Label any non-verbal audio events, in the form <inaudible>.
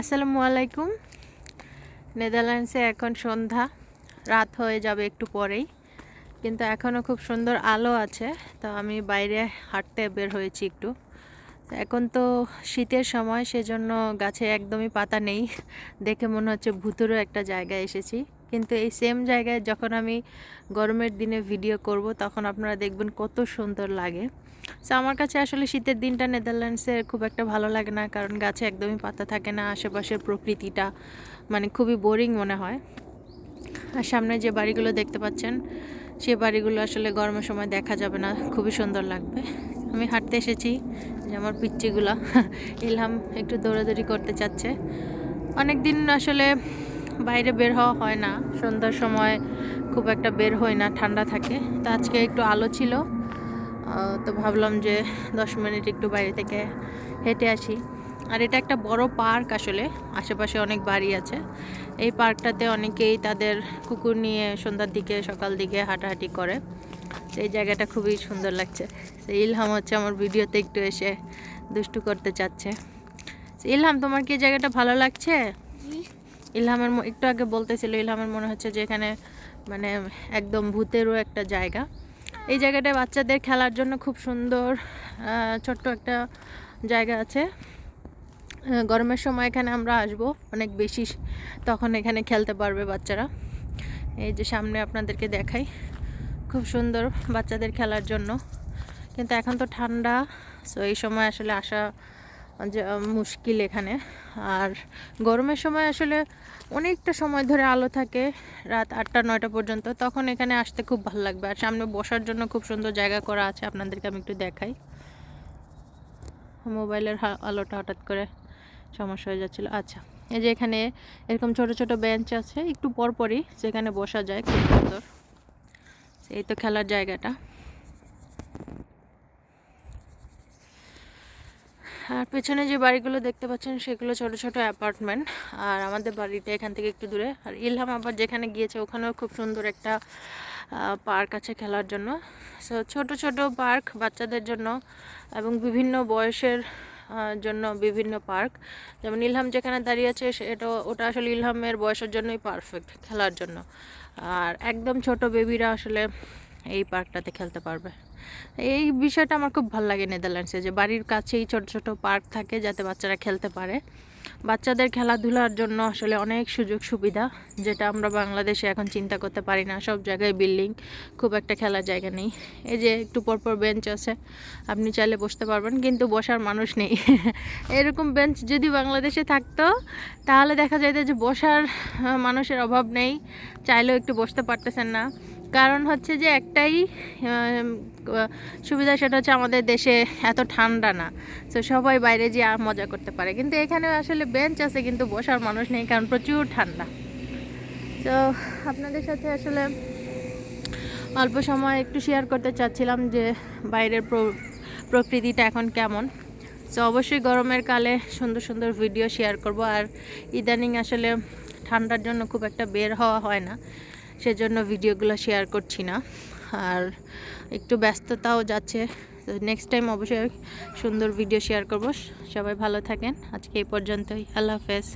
আসসালামু আলাইকুম। নেদারল্যান্ডসে এখন সন্ধ্যা, রাত হয়ে যাবে একটু পরেই। কিন্তু এখনও খুব সুন্দর আলো আছে, তো আমি বাইরে হাঁটতে বের হয়েছি একটু। এখন তো শীতের সময়, সেজন্য গাছে একদমই পাতা নেই। দেখে মনে হচ্ছে ভুতুরও একটা জায়গায় এসেছি। কিন্তু এই সেম জায়গায় যখন আমি গরমের দিনে ভিডিও করব, তখন আপনারা দেখবেন কত সুন্দর লাগে। সো আমার কাছে আসলে শীতের দিনটা নেদারল্যান্ডসে খুব একটা ভালো লাগে না, কারণ গাছে একদমই পাতা থাকে না, আশেপাশের প্রকৃতিটা মানে খুবই বোরিং মনে হয়। আর সামনে যে বাড়িগুলো দেখতে পাচ্ছেন, সে বাড়িগুলো আসলে গরমের সময় দেখা যাবে না, খুবই সুন্দর লাগবে। আমি হাঁটতে এসেছি যে আমার পিচ্চিগুলো, <laughs> ইলহাম একটু দৌড়াদৌড়ি করতে চাচ্ছে। অনেক দিন আসলে বাইরে বের হওয়া হয় না, সন্ধ্যার সময় খুব একটা বের হয় না, ঠান্ডা থাকে। তো আজকে একটু আলো ছিল তো ভাবলাম যে দশ মিনিট একটু বাইরে থেকে হেঁটে আসি। আর এটা একটা বড় পার্ক আসলে আশেপাশে অনেক বাড়ি আছে। এই পার্কটাতে অনেকেই তাদের কুকুর নিয়ে সন্ধ্যার দিকে সকাল দিকে হাঁটাহাঁটি করে। তো এই জায়গাটা খুবই সুন্দর লাগছে। তো ইলহাম হচ্ছে আমার ভিডিওতে একটু এসে দুষ্টু করতে চাচ্ছে। ইলহাম তোমার কি এই জায়গাটা ভালো লাগছে? ইলহামের একটু আগে বলতেছিল ইলহামের মনে হচ্ছে যে এখানে মানে একদম ভূতেরও একটা জায়গা। এই জায়গাটা বাচ্চাদের খেলার জন্য খুব সুন্দর ছোট্ট একটা জায়গা আছে। গরমের সময় এখানে আমরা আসব, অনেক বেশি তখন এখানে খেলতে পারবে বাচ্চারা। এই যে সামনে আপনাদেরকে দেখাই, খুব সুন্দর বাচ্চাদের খেলার জন্য। কিন্তু এখন তো ঠান্ডা সো এই সময় আসলে আসা মুশকিল এখানে। আর গরমের সময় আসলে অনেকটা সময় ধরে আলো থাকে রাত আটটা, নয়টা পর্যন্ত। তখন এখানে আসতে খুব ভালো লাগবে। আর সামনে বসার জন্য খুব সুন্দর জায়গা করা আছে। আপনাদেরকে আমি একটু দেখাই। মোবাইলের আলোটা হঠাৎ করে সমস্যা হয়ে যাচ্ছিল। আচ্ছা এই যে এখানে এরকম ছোট ছোট বেঞ্চ আছে। একটু পরপরই সেখানে বসা যায়। খুব সুন্দর। এই তো খেলার জায়গাটা। আর পেছনে যে বাড়িগুলো দেখতে পাচ্ছেন, সেগুলো ছোট ছোট অ্যাপার্টমেন্ট। আর আমাদের বাড়িটা এখান থেকে একটু দূরে। আর ইলহাম আবার যেখানে গিয়েছে, ওখানেও খুব সুন্দর একটা পার্ক আছে খেলার জন্য। সো ছোট ছোট পার্ক বাচ্চাদের জন্য এবং বিভিন্ন বয়সের জন্য বিভিন্ন পার্ক। যেমন ইলহাম যেখানে দাঁড়িয়ে আছে সেটা ওটা আসলে ইলহামের বয়সের জন্যই পারফেক্ট খেলার জন্য। আর একদম ছোট বেবিরা আসলে এই পার্কটাতে খেলতে পারবে। এই বিষয়টা আমার খুব ভালো লাগে নেদারল্যান্ডসে যে বাড়ির কাছেই ছোট ছোট পার্ক থাকে যাতে বাচ্চারা খেলতে পারে। বাচ্চাদের খেলাধুলার জন্য আসলে অনেক সুযোগ সুবিধা, যেটা আমরা বাংলাদেশে এখন চিন্তা করতে পারি না। সব জায়গায় বিল্ডিং, খুব একটা খেলার জায়গা নেই। এই যে একটু পরপর বেঞ্চ আছে, আপনি চাইলে বসতে পারবেন, কিন্তু বসার মানুষ নেই। <laughs> এরকম বেঞ্চ যদি বাংলাদেশে থাকতো, তাহলে দেখা যায় যে বসার মানুষের অভাব নেই। চাইলেও একটু বসতে পারতেছেন না। কারণ হচ্ছে যে একটাই সুবিধা সেটা হচ্ছে আমাদের দেশে এত ঠান্ডা না। তো সবাই বাইরে যেয়ে মজা করতে পারে। কিন্তু এখানে আসলে বেঞ্চ আছে, কিন্তু বসার মানুষ নেই, কারণ প্রচুর ঠান্ডা। তো আপনাদের সাথে আসলে অল্প সময় একটু শেয়ার করতে চাচ্ছিলাম যে বাইরের প্র- প্রকৃতিটা এখন কেমন। তো অবশ্যই গরমের কালে সুন্দর সুন্দর ভিডিও শেয়ার করব। আর ইদানিং আসলে ঠান্ডার জন্য খুব একটা বের হওয়া হয় না। সেজন্য ভিডিওগুলো শেয়ার করছি না। আর একটু ব্যস্ততাও যাচ্ছে। তো নেক্সট টাইম অবশ্যই সুন্দর ভিডিও শেয়ার করব। সবাই ভালো থাকেন। আজকে এই পর্যন্তই। আল্লাহ হাফেজ।